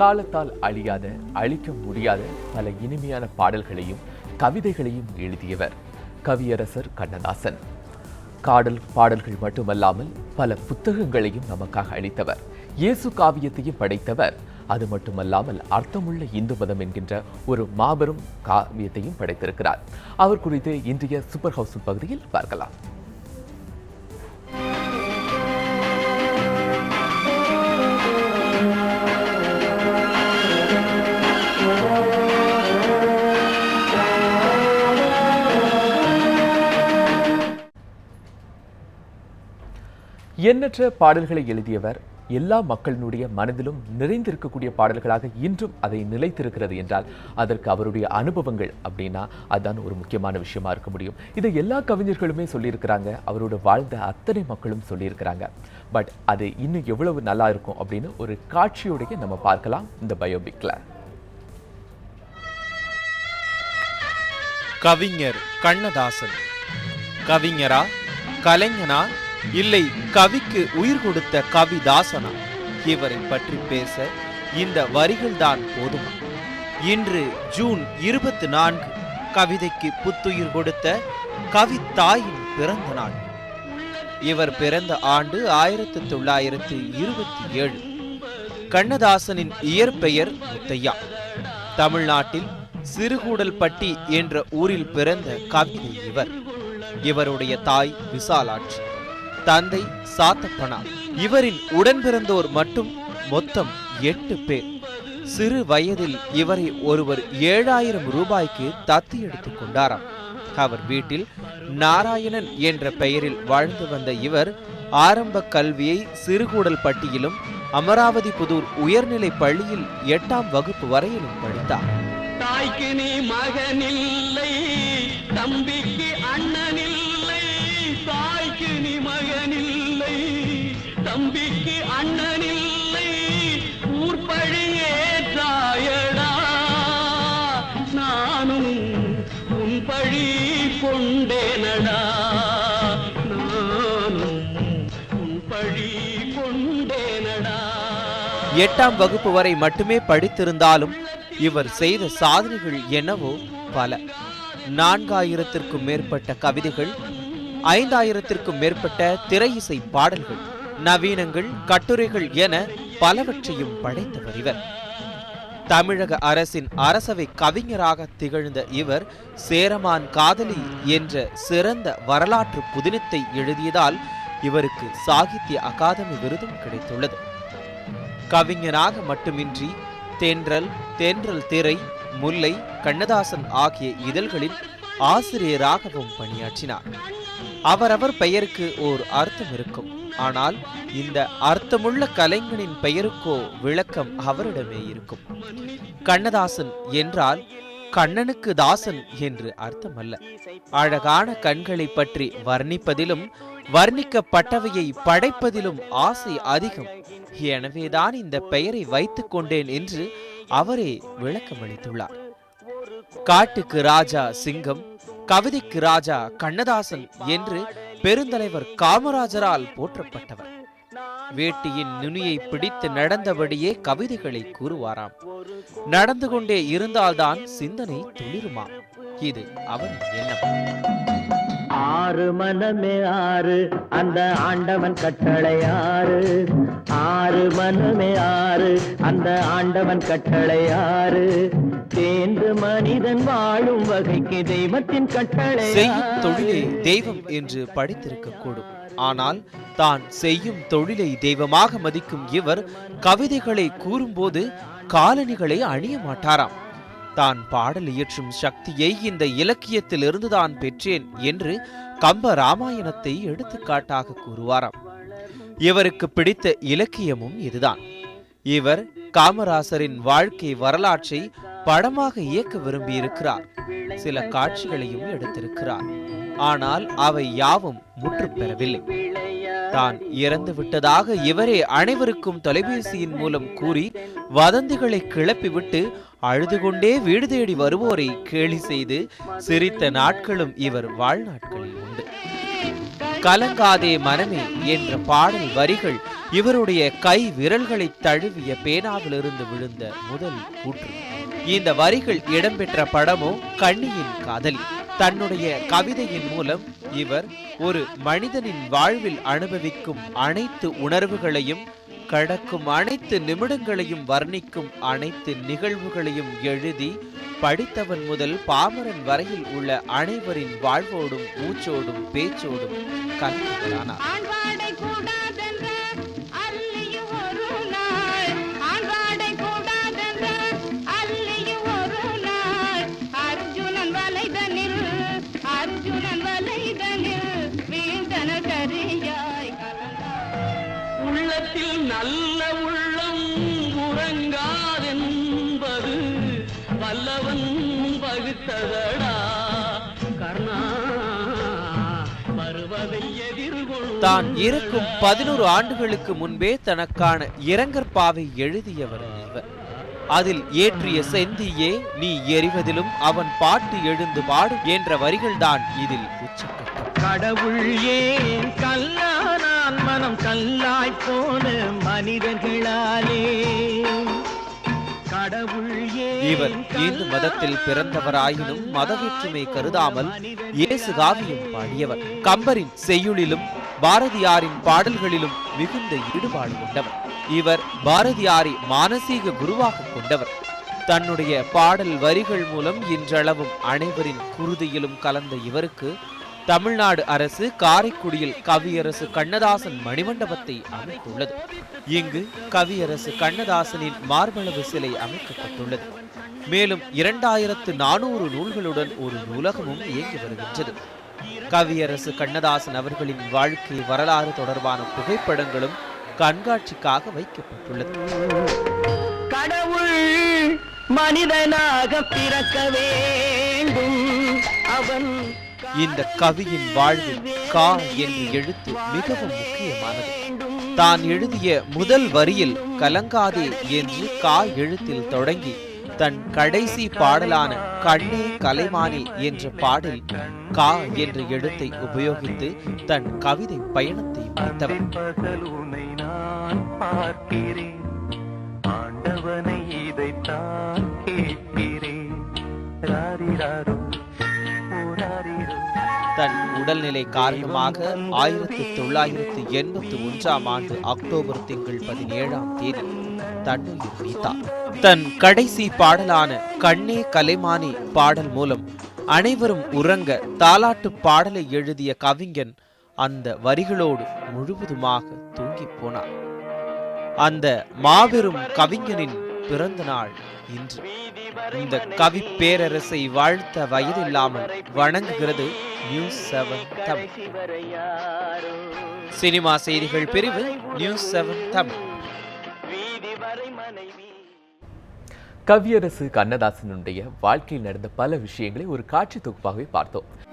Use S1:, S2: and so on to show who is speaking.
S1: காலத்தால் அழியாத அழிக்க முடியாத பல இனிமையான பாடல்களையும் கவிதைகளையும் எழுதியவர் கவியரசர் கண்ணதாசன் காடல் பாடல்கள் மட்டுமல்லாமல் பல புத்தகங்களையும் நமக்காக அளித்தவர் இயேசு காவியத்தையும் படைத்தவர் அது மட்டுமல்லாமல் அர்த்தமுள்ள இந்து மதம் என்கின்ற ஒரு மாபெரும் காவியத்தையும் படைத்திருக்கிறார் அவர் குறித்து இன்றைய சூப்பர் ஹவுஸ் பகுதியில் பார்க்கலாம் எண்ணற்ற பாடல்களை எழுதியவர் எல்லா மக்களினுடைய மனதிலும் நிறைந்திருக்கக்கூடிய பாடல்களாக இன்றும் அதை நிலைத்திருக்கிறது என்றால் அதற்கு அவருடைய அனுபவங்கள் அப்படின்னா அதுதான் ஒரு முக்கியமான விஷயமா இருக்க முடியும் இதை எல்லா கவிஞர்களுமே சொல்லியிருக்கிறாங்க அவரோட வாழ்ந்த அத்தனை மக்களும் சொல்லியிருக்கிறாங்க பட் அது இன்னும் எவ்வளவு நல்லா இருக்கும் அப்படின்னு ஒரு காட்சியோடைய நம்ம பார்க்கலாம் இந்த பயோபிக்ல கவிஞர் கண்ணதாசன் கவிஞரா கலைஞனா இல்லை கவிக்கு உயிர் கொடுத்த கவிதாசனா இவரை பற்றி பேச இந்த வரிகள்தான் போதும் இன்று ஜூன் இருபத்தி நான்கு கவிதைக்கு புத்துயிர் கொடுத்த கவித்தாயின் பிறந்த நாள் இவர் பிறந்த ஆண்டு ஆயிரத்தி தொள்ளாயிரத்தி இருபத்தி ஏழு கண்ணதாசனின் இயற்பெயர் முத்தையா தமிழ்நாட்டில் சிறுகூடல்பட்டி என்ற ஊரில் பிறந்த கவிதை இவர் இவருடைய தாய் விசாலாட்சி தந்தை சாத்தப்பனா இவரின் உடன் பிறந்தோர் மட்டும் மொத்தம் எட்டு பேர் சிறு வயதில் இவரை ஒருவர் ஏழாயிரம் ரூபாய்க்கு தத்தி எடுத்துக் கொண்டாராம் அவர் வீட்டில் நாராயணன் என்ற பெயரில் வாழ்ந்து வந்த இவர் ஆரம்ப கல்வியை சிறுகூடல் பட்டியிலும் அமராவதி புதூர் உயர்நிலை பள்ளியில் எட்டாம் வகுப்பு வரையிலும் படித்தார் தாய்க்கு நீ மகனில்லை தம்பிக்கு எட்டாம் வகுப்பு வரை மட்டுமே படித்திருந்தாலும் இவர் செய்த சாதனைகள் என்னவோ பல நான்காயிரத்திற்கும் மேற்பட்ட கவிதைகள் ஐந்தாயிரத்திற்கும் மேற்பட்ட திரையிசை பாடல்கள் நவீனங்கள் கட்டுரைகள் என பலவற்றையும் படைத்தவர் இவர் தமிழக அரசின் அரசவை கவிஞராக திகழ்ந்த இவர் சேரமான் காதலி என்ற சிறந்த வரலாற்று புதினத்தை எழுதியதால் இவருக்கு சாகித்ய அகாதமி விருதும் கிடைத்துள்ளது கவிஞராக மட்டுமின்றி தென்றல் தென்றல் திரை முல்லை கண்ணதாசன் ஆகிய இதழ்களில் ஆசிரியராகவும் பணியாற்றினார் அவரவர் பெயருக்கு ஓர் அர்த்தம் இருக்கும் ஆனால் இந்த அர்த்தமுள்ள கலைஞனின் பெயருக்கோ விளக்கம் அவரிடமே இருக்கும் கண்ணதாசன் என்றால் கண்ணனுக்கு தாசன் என்று அர்த்தமல்ல அழகான கண்களை பற்றி வர்ணிப்பதிலும் வர்ணிக்கப்பட்டவையை படைப்பதிலும் ஆசை அதிகம் எனவேதான் இந்த பெயரை வைத்துக் கொண்டேன் என்று அவரே விளக்கமளித்துள்ளார் காட்டுக்கு ராஜா சிங்கம் கவிதைக்கு ராஜா கண்ணதாசன் என்று பெருந்தலைவர் காமராஜரால் போற்றப்பட்டவர் வேட்டியின் நுனியை பிடித்து நடந்தபடியே கவிதைகளை கூறுவாராம் நடந்து கொண்டே இருந்தால்தான் சிந்தனை துளிருமா இது அவன் எண்ணம் ஆறு மனமே ஆறு அந்த ஆண்டவன் கட்டளை ஆறு ஆறு மனமே ஆறு அந்த ஆண்டவன் கட்டளை ஆறு சேர்ந்து மனிதன் வாழும் வகைக்கு தெய்வத்தின் கட்டளை செய்யும் தொழிலை தெய்வம் என்று படித்திருக்க கூடும் ஆனால் தான் செய்யும் தொழிலை தெய்வமாக மதிக்கும் இவர் கவிதைகளை கூறும்போது காலணிகளை அணிய மாட்டாராம் தான் பாடல் இயற்றும் சக்தியை இந்த இலக்கியத்தில் இருந்துதான் பெற்றேன் என்று கம்ப ராமாயணத்தை எடுத்துக்காட்டாக கூறுவாராம் இவருக்கு பிடித்த இலக்கியமும் இதுதான் இவர் காமராசரின் வாழ்க்கை வரலாற்றை படமாக இயக்க விரும்பியிருக்கிறார் சில காட்சிகளையும் எடுத்திருக்கிறார் ஆனால் அவை யாவும் முற்று பெறவில்லை தான் இறந்து விட்டதாக இவரே அனைவருக்கும் தொலைபேசியின் மூலம் கூறி வதந்திகளை கிளப்பிவிட்டு அழுது கொண்டே வீடு தேடி வருவோரை கேலி செய்து சிரித்த நாட்களும் இவர் வாழ்நாட்களில் உண்டு கலங்காதே மனமே என்ற பாடல் வரிகள் இவருடைய கை விரல்களை தழுவிய பேனாவிலிருந்து விழுந்த முதல் கூற்று இந்த வரிகள் இடம்பெற்ற படமோ கண்ணியின் காதலி தன்னுடைய கவிதையின் மூலம் இவர் ஒரு மனிதனின் வாழ்வில் அனுபவிக்கும் அனைத்து உணர்வுகளையும் கடக்கும் அனைத்து நிமிடங்களையும் வர்ணிக்கும் அனைத்து நிகழ்வுகளையும் எழுதி படித்தவன் முதல் பாமரன் வரையில் உள்ள அனைவரின் வாழ்வோடும் மூச்சோடும் பேச்சோடும் கலந்தவரானார் உள்ளத்தில் நல்ல உள்ளம் உறங்காதென்பது வல்லவன் பகுத்ததடா கர்ணா தான் இருக்கும் பதினோரு ஆண்டுகளுக்கு முன்பே தனக்கான இரங்கற்பாவை எழுதியவர் அதில் ஏற்றிய செந்தியே நீ எறிவதிலும் அவன் பாட்டு எழுந்து பாடு என்ற வரிகள்தான் இதில் கடவுள் ஏன் நான் மனம் கல்லாய் போன இவர் இந்து மதத்தில் பிறந்தவராயினும் மத வேற்றுமை கருதாமல் இயேசு இயேசுகாவியும் பாடியவர் கம்பரின் செய்யுளிலும் பாரதியாரின் பாடல்களிலும் மிகுந்த ஈடுபாடு கொண்டவர் இவர் பாரதியாரை மானசீக குருவாக கொண்டவர் தன்னுடைய பாடல் வரிகள் மூலம் இன்றளவும் அனைவரின் குருதியிலும் கலந்த இவருக்கு தமிழ்நாடு அரசு காரைக்குடியில் கவியரசு கண்ணதாசன் மணிமண்டபத்தை அமைத்துள்ளது இங்கு கவியரசு கண்ணதாசனின் மார்பளவு சிலை அமைக்கப்பட்டுள்ளது மேலும் இரண்டாயிரத்து நானூறு நூல்களுடன் ஒரு நூலகமும் இயங்கி வருகின்றது கவியரசு கண்ணதாசன் அவர்களின் வாழ்க்கை வரலாறு தொடர்பான புகைப்படங்களும் கண்காட்சிக்காக வைக்கப்பட்டுள்ளது கடவுள் மனிதனாக பிறக்க வேண்டும் அவன் இந்த கவியின் வாழ்வில் கா என்று எழுத்து மிகவும் முக்கியமானது தான் எழுதிய முதல் வரியில் கலங்காதே என்று கா எழுத்தில் தொடங்கி தன் கடைசி பாடலான கண்ணே கலைமானி என்ற பாடல் கா என்ற எழுத்தை உபயோகித்து தன் கவிதை பயணத்தை முடித்தவர் ஆண்டவனை இதைத்தான் கேட்கிறேன் தன் உடல்நிலை காரணமாக ஆயிரத்தி தொள்ளாயிரத்தி எண்பத்தி ஒன்றாம் ஆண்டு அக்டோபர் திங்கள் பதினேழாம் தேதி தன்னுயிர் நீத்தார் தன் கடைசி பாடலான கண்ணே கலைமானி பாடல் மூலம் அனைவரும் உறங்க தாலாட்டு பாடலை எழுதிய கவிஞன் அந்த வரிகளோடு முழுவதுமாக தூங்கி போனார் அந்த மாபெரும் கவிஞனின் பிறந்த நாள் இன்று இந்த கவி பேரரசை வாழ்த்த வயதில்லாமல் வணங்குகிறது நியூஸ் செவன் தமிழ் சினிமா செய்திகள் பிரிவு நியூஸ் செவன் தமிழ் கவியரசு கண்ணதாசனுடைய வாழ்க்கையில் நடந்த பல விஷயங்களை ஒரு காட்சி தொகுப்பாகவே பார்த்தோம்